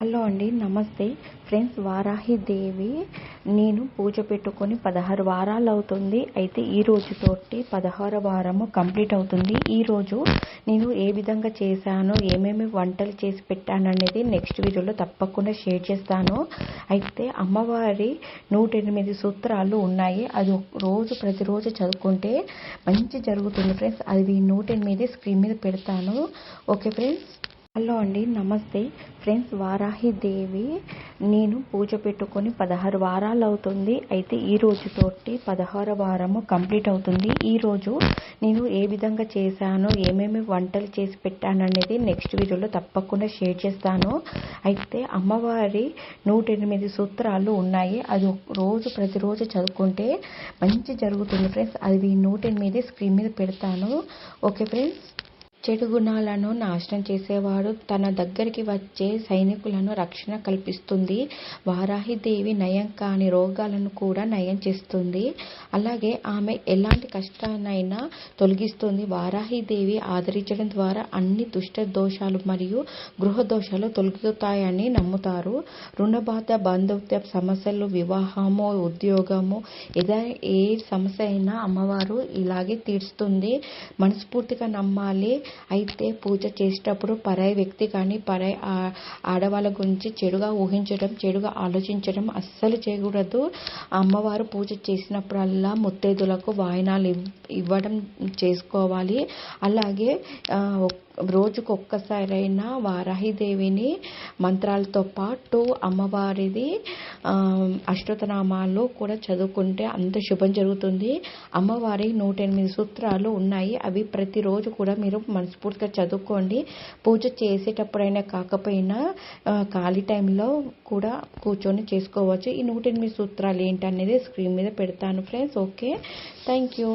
Hello అండి నమస్తే. Friends Varahi దేవి నేను పూజ పెట్టుకొని పదహారు వారాలు అవుతుంది అయితే ఈ రోజుతోటి పదహారు వారము కంప్లీట్ అవుతుంది. ఈరోజు నేను ఏ విధంగా చేశాను ఏమేమి వంటలు చేసి పెట్టాను అనేది నెక్స్ట్ వీడియోలో తప్పకుండా షేర్ చేస్తాను. అయితే అమ్మవారి నూట ఎనిమిది సూత్రాలు ఉన్నాయి. అది ఒక రోజు ప్రతిరోజు చదువుకుంటే మంచి జరుగుతుంది. ఫ్రెండ్స్ అది నూట ఎనిమిది స్క్రీన్ మీద పెడతాను. Okay friends? హలో అండి నమస్తే. ఫ్రెండ్స్ వారాహి దేవి నేను పూజ పెట్టుకొని పదహారు వారాలు అవుతుంది. అయితే ఈ రోజుతోటి పదహారు వారము కంప్లీట్ అవుతుంది. ఈ రోజు నేను ఏ విధంగా చేశాను ఏమేమి వంటలు చేసి పెట్టాను అనేది నెక్స్ట్ వీడియోలో తప్పకుండా షేర్ చేస్తాను. అయితే అమ్మవారి నూట ఎనిమిది సూత్రాలు ఉన్నాయి. అది ఒక రోజు ప్రతిరోజు చదువుకుంటే మంచి జరుగుతుంది. ఫ్రెండ్స్ అది నూట ఎనిమిది స్క్రీన్ మీద పెడతాను. Okay friends? చెడు గుణాలను నాశనం చేసేవాడు తన దగ్గరికి వచ్చే సైనికులను రక్షణ కల్పిస్తుంది. వారాహిదేవి నయం కాని రోగాలను కూడా నయం చేస్తుంది. అలాగే ఆమె ఎలాంటి కష్టాన్నైనా తొలగిస్తుంది. వారాహిదేవి ఆదరించడం ద్వారా అన్ని దుష్ట దోషాలు మరియు గృహ దోషాలు తొలగుతాయని నమ్ముతారు. రుణబాధ బంధుత్వ సమస్యలు వివాహము ఉద్యోగము ఏదైనా ఏ సమస్య అయినా అమ్మవారు ఇలాగే తీరుస్తుంది. మనస్ఫూర్తిగా నమ్మాలి. అయితే పూజ చేసేటప్పుడు పరాయి వ్యక్తి కానీ పరాయి ఆడవాళ్ళ గురించి చెడుగా ఊహించడం చెడుగా ఆలోచించడం అస్సలు చేయకూడదు. అమ్మవారు పూజ చేసినప్పుడల్లా ముత్తైదులకు వాయినాలు ఇవ్వడం చేసుకోవాలి. అలాగే రోజుకు ఒక్కసారైనా వారాహిదేవిని మంత్రాలతో పాటు అమ్మవారిది అష్టోత్తనామాలు కూడా చదువుకుంటే అంత శుభం జరుగుతుంది. అమ్మవారి నూట ఎనిమిది సూత్రాలు ఉన్నాయి. అవి ప్రతిరోజు కూడా మీరు మనస్ఫూర్తిగా చదువుకోండి. పూజ చేసేటప్పుడైనా కాకపోయినా ఖాళీ టైంలో కూడా కూర్చొని చేసుకోవచ్చు. ఈ నూట ఎనిమిది సూత్రాలు ఏంటనేది స్క్రీన్ మీద పెడతాను ఫ్రెండ్స్. ఓకే? Thank you.